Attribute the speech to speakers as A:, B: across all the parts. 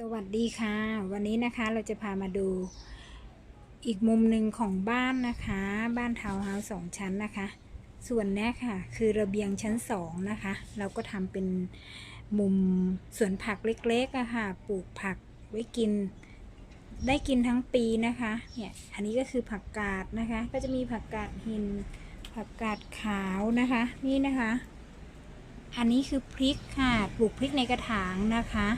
A: สวัสดีค่ะ วันนี้นะคะเราจะพามาดูอีกมุมหนึ่งของบ้านนะคะ บ้านทาวน์เฮาส์สองชั้นนะคะ ส่วนนี้ค่ะ คือระเบียงชั้นสองนะคะ เราก็ทำเป็นมุมสวนผักเล็กๆอะค่ะ ปลูกผักไว้กิน ได้กินทั้งปีนะคะเนี่ยอันนี้ก็คือผักกาดนะคะ ก็จะมีผักกาดหิน ผักกาดขาวนะคะ นี่นะคะ อันนี้คือพริกค่ะ ปลูกพริกในกระถางนะคะ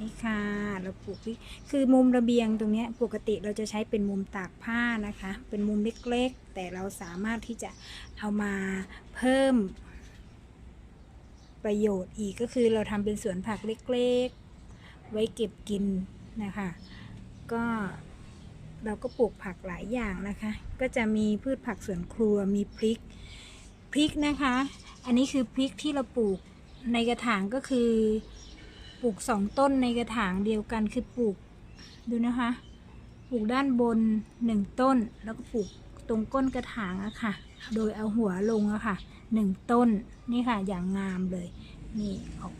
A: นี่ค่ะ เราปลูกพริกคือมุมระเบียงตรงนี้ปกติเราจะใช้เป็นมุมตากผ้านะคะ เป็นมุมเล็กๆ แต่เราสามารถที่จะเอามาเพิ่ม ประโยชน์อีกก็คือเราทำเป็นสวนผักเล็กๆ ไว้เก็บกินนะคะ ก็เราก็ปลูกผักหลายอย่างนะคะ ก็จะมีพืชผักสวนครัวมีพริกพริกนะคะ อันนี้คือพริกที่เราปลูกในกระถางก็คือ ปลูกสองต้นในกระถางเดียวกันคือปลูกดูนะคะ ปลูกด้านบนหนึ่งต้น แล้วก็ปลูกตรงก้นกระถางอะค่ะ โดยเอาหัวลงอะค่ะหนึ่งต้นนี่ค่ะอย่างงามเลย นี่ออก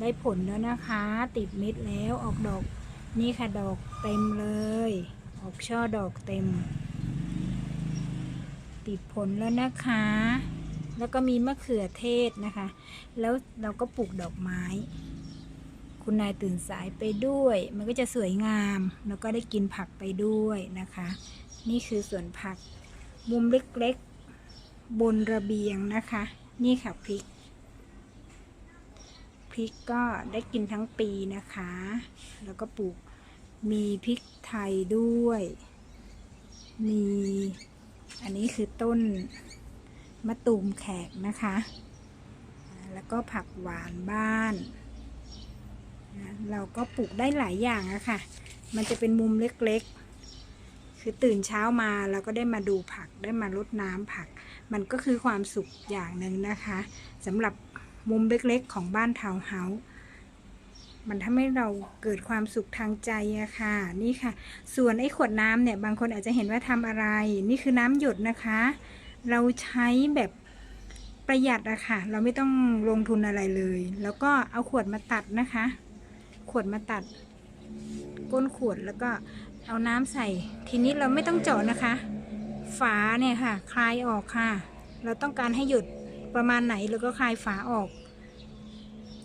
A: ได้ผลแล้วนะคะ ติดเม็ดแล้วออกดอกนี่ค่ะดอกเต็มเลย ออกช่อดอกเต็ม ติดผลแล้วนะคะ แล้วก็มีมะเขือเทศนะคะ แล้วเราก็ปลูกดอกไม้ คุณนายตื่นสายไปด้วย มันก็จะสวยงาม แล้วก็ได้กินผักไปด้วยนะคะ นี่คือสวนผัก มุมเล็กๆ บนระเบียงนะคะ นี่ค่ะพริก พริกก็ได้กินทั้งปีนะคะ แล้วก็ปลูกมีพริกไทยด้วย มี อันนี้คือต้น มะตูมแขกนะคะ แล้วก็ผักหวานบ้าน เราก็ปลูกได้หลายอย่างอะค่ะ มันจะเป็นมุมเล็กๆ คือตื่นเช้ามาเราก็ได้มาดูผักได้มารดน้ำผัก มันก็คือความสุขอย่างหนึ่งนะคะสำหรับมุมเล็กๆ ของบ้านทาวน์เฮาส์มันทำให้เราเกิดความสุขทางใจอะค่ะ นี่ค่ะ ส่วนไอ้ขวดน้ำเนี่ย บางคนอาจจะเห็นว่าทำอะไร นี่คือน้ำหยดนะคะ เราใช้แบบประหยัดอะค่ะ เราไม่ต้องลงทุนอะไรเลย แล้วก็เอาขวดมาตัดนะคะ ขวดมาตัด ก้นขวดแล้วก็เอาน้ำใส่ ทีนี้เราไม่ต้องเจาะนะคะ ฝาเนี่ยค่ะ คลายออกค่ะ เราต้องการให้หยุดประมาณไหนเราก็คลายฝาออก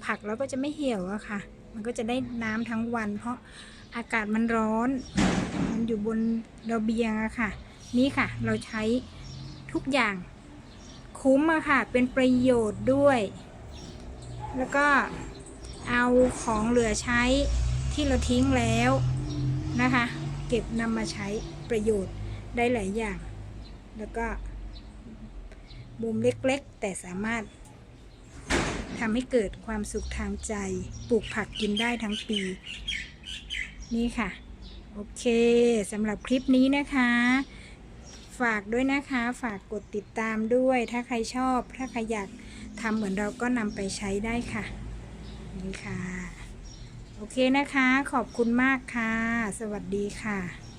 A: ผักเราก็จะไม่เหี่ยวอะค่ะ มันก็จะได้น้ำทั้งวัน เพราะอากาศมันร้อน มันอยู่บนระเบียงอะค่ะ นี่ค่ะ เราใช้ ทุกอย่างคุ้มอะค่ะ เป็นประโยชน์ด้วย แล้วก็เอาของเหลือใช้ที่เราทิ้งแล้วนะคะ เก็บนำมาใช้ประโยชน์ได้หลายอย่าง แล้วก็มุมเล็กๆ แต่สามารถทำให้เกิดความสุขทางใจ ปลูกผักกินได้ทั้งปี นี่ค่ะ โอเคสำหรับคลิปนี้นะคะ ฝากด้วยนะคะ ฝากกดติดตามด้วย ถ้าใครชอบ ถ้าใครอยากทำเหมือนเราก็นำไปใช้ได้ค่ะนี่ค่ะ โอเคนะคะ ขอบคุณมากค่ะ สวัสดีค่ะ